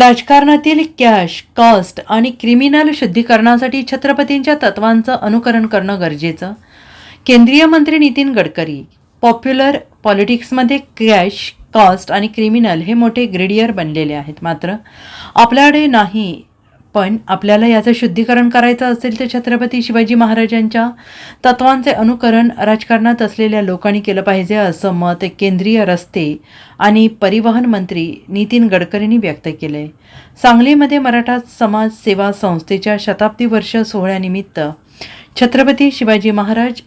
राजकारणातील cash cost आणि criminal शुद्धीकरणासाठी छत्रपतींच्या तत्वांचं अनुकरण करणं गरजेचं. केंद्रीय मंत्री नितीन गडकरी पॉप्युलर पॉलिटिक्समध्ये कॅश कॉस्ट आणि क्रिमिनल हे मोठे ग्रेडियर बनलेले आहेत मात्र. आपल्याकडे नाही पण आपल्याला याचं शुद्धीकरण करायचं असेल तर छत्रपती शिवाजी महाराजांच्या तत्वांचे अनुकरण राजकारणात असलेल्या लोकांनी केलं पाहिजे असं मत केंद्रीय रस्ते आणि परिवहन मंत्री नितीन गडकरींनी व्यक्त केलं आहे सांगलीमध्ये मराठा समाज सेवा संस्थेच्या शताब्दी वर्ष सोहळ्यानिमित्त छत्रपती शिवाजी महाराज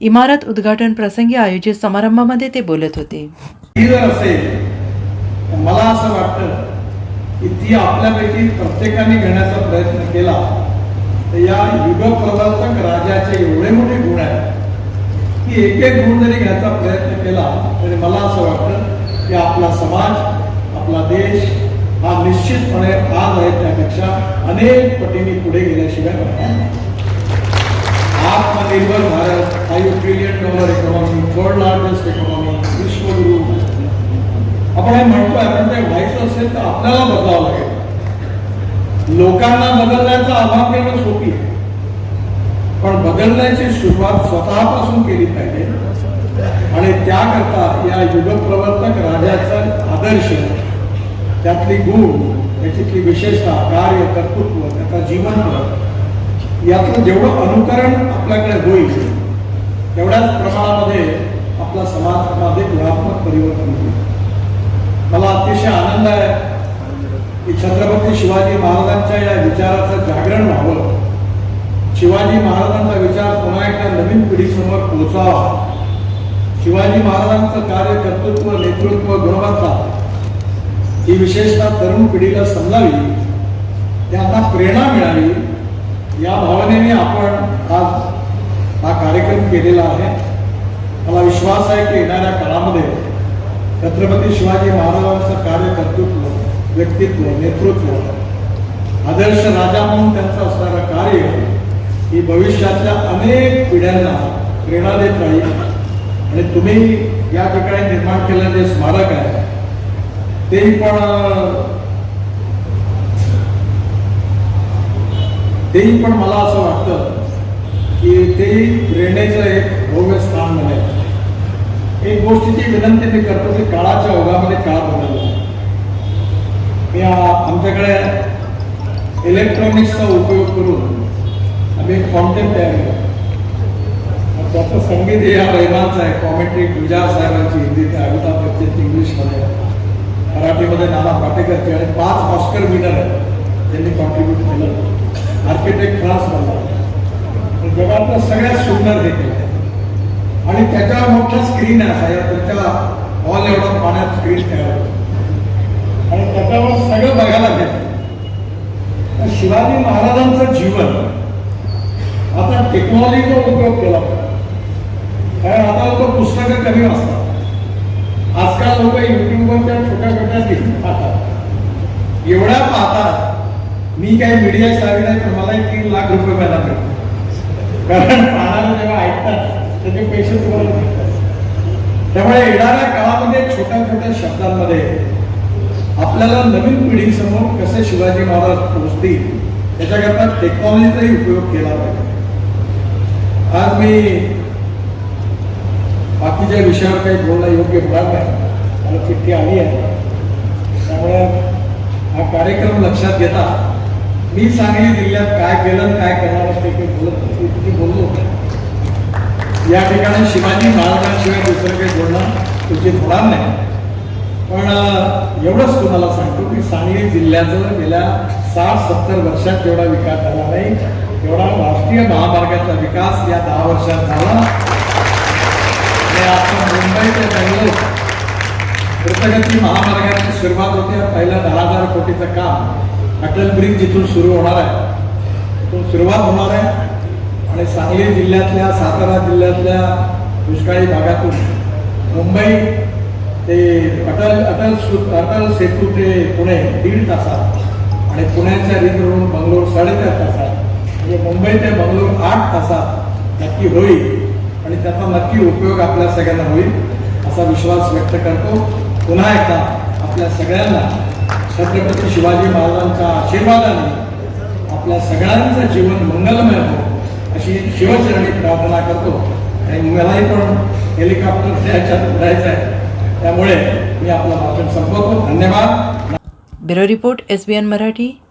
इमारत उद्घाटन प्रसंगी आयोजित समारंभामध्ये ते बोलत होते. असेल मला असं वाटतं की ती आपल्यापैकी प्रत्येकाने घेण्याचा प्रयत्न केला तर या युग प्रवर्तक राजाचे एवढे मोठे गुण आहेत की एक एक गुण जरी घ्यायचा प्रयत्न केला तरी मला असं वाटतं की आपला समाज आपला देश हा निश्चितपणे आज आहे त्यापेक्षा अनेक पटींनी पुढे गेल्याशिवाय आत्मनिर्भर Bharat five trillion dollar economy third largest economy आपण हे म्हणतोय आपण ते व्हायचं असेल तर आपल्याला बदलावं लागेल. लोकांना बदलण्याचं आव्हान करणं सोपी आहे. पण बदलण्याची सुरुवात स्वतःपासून केली पाहिजे. आणि त्याकरता या युगप्रवर्तक राजाचा आदर्श त्यातली गुण त्याच्यातली विशेषता कार्य कर्तृत्व त्याचा जीवन यातलं जेवढं अनुकरण आपल्याकडे होईल तेवढ्याच प्रमाणामध्ये आपला समाजामध्ये गुणात्मक परिवर्तन होईल. अतिशय आनंद आहे. की छत्रपती शिवाजी महाराजांच्या या विचाराचं जागरण व्हावं. शिवाजी महाराजांचा विचार पुन्हा एकदा नवीन पिढीसमोर पोहोचावा. शिवाजी महाराजांचं कार्य कर्तृत्व नेतृत्व गुणवत्ता ही विशेषतः तरुण पिढीला समजावी त्यांना प्रेरणा मिळावी या भावनेने आपण आज हा कार्यक्रम केलेला आहे. मला विश्वास आहे की येणाऱ्या काळामध्ये छत्रपती शिवाजी महाराजांचं कार्य कर्तृत्व व्यक्तित्व नेतृत्व आदर्श राजा म्हणून त्यांचं असणारं कार्य ही भविष्यातल्या अनेक पिढ्यांना प्रेरणा देत राहील. आणि तुम्ही या ठिकाणी निर्माण केलेलं जे स्मारक आहे तेही पण तेही पण मला असं वाटतं की तेही प्रेरणेचं एक भव्य स्थान गोष्टीची विनंती मी करतो की काळाच्या ओघामध्ये काळ बदलला. मी आमच्याकडे इलेक्ट्रॉनिक्सचा उपयोग करून आम्ही एक तयार केलं. त्याचं संगीत हे या रहिमानचं आहे. कॉमेंट्री गुजार साहेबांची हिंदी ते अमिताभ बच्चनची इंग्लिशमध्ये आहे. मराठीमध्ये नाना पाटेकरचे आणि पाच ऑस्कर विनर आहेत. त्यांनी कॉन्ट्रीब्यूट केलं. आर्किटेक्ट फ्रान्स बनला जगातलं सगळ्यात सुंदर देखील आणि त्याच्यावर मोठा स्क्रीन आहे तुमच्या हॉल एवढा पाण्यात स्क्रीन तयार आणि त्याच्यावर सगळं बघायला भेटतं. शिवाजी महाराजांचं जीवन आता टेक्नॉलॉजीचा उपयोग केला. कारण आता लोक पुस्तकं कमी वाचतात. आजकाल लोक युट्यूबवरच्या छोट्या छोट्या लिहून पाहतात. एवढ्या पाहतात मी काही मीडिया सावी नाही तर मला एक तीन लाख रुपये मला मिळतात. कारण पाहणारे जेव्हा ऐकतात त्याचे पैसे तुम्हाला त्यामुळे येणाऱ्या काळामध्ये छोट्या छोट्या शब्दांमध्ये आपल्याला नवीन पिढीसमोर कसे शिवाजी महाराज पोहोचतील त्याच्याकरता टेक्नॉलॉजीचाही उपयोग केला पाहिजे. आज मी बाकीच्या विषयावर काही बोलणं योग्य होणार नाही. मला चिठ्ठी आली आहे. त्यामुळे हा कार्यक्रम लक्षात घेता मी सांगली जिल्ह्यात काय केलं काय करणार असते ते बोलत नसते तिथे बोललो या ठिकाणी शिवाजी महाराजांशिवाय दुसरं काही बोलणं उचित होणार नाही. पण एवढंच तुम्हाला सांगतो की सांगली जिल्ह्याचं गेल्या साठ सत्तर वर्षात जेवढा विकास झाला नाही तेवढा राष्ट्रीय महामार्गाचा विकास या दहा वर्षात झाला. आणि आपण मुंबई ते बेंगलोर द्रुतगती महामार्गाची सुरुवात होते. पहिलं दहा हजार कोटीचं काम अटल ब्रिज जिथून सुरू होणार आहे. सुरुवात होणार आहे. आणि सांगली जिल्ह्यातल्या सातारा जिल्ह्यातल्या दुष्काळी भागातून मुंबई ते अटल अटल सु अटल सेतू ते पुणे दीड तासात आणि पुण्याच्या रिंग बंगलोर साडेचार तासात. म्हणजे मुंबई ते बंगलोर आठ तासात नक्की होईल आणि त्याचा नक्की उपयोग आपल्या सगळ्यांना होईल असा विश्वास व्यक्त करतो. पुन्हा एकदा आपल्या सगळ्यांना छत्रपती शिवाजी महाराजांच्या आशीर्वादाने आपल्या सगळ्यांचं जीवन मंगलमय हो अशी शिवचरणी प्रार्थना करतो. आणि मलाही पण हेलिकॉप्टर त्याच्यात उडायचं आहे. त्यामुळे मी आपलं भाषण संपवतो. धन्यवाद. Bureau report S B N Marathi.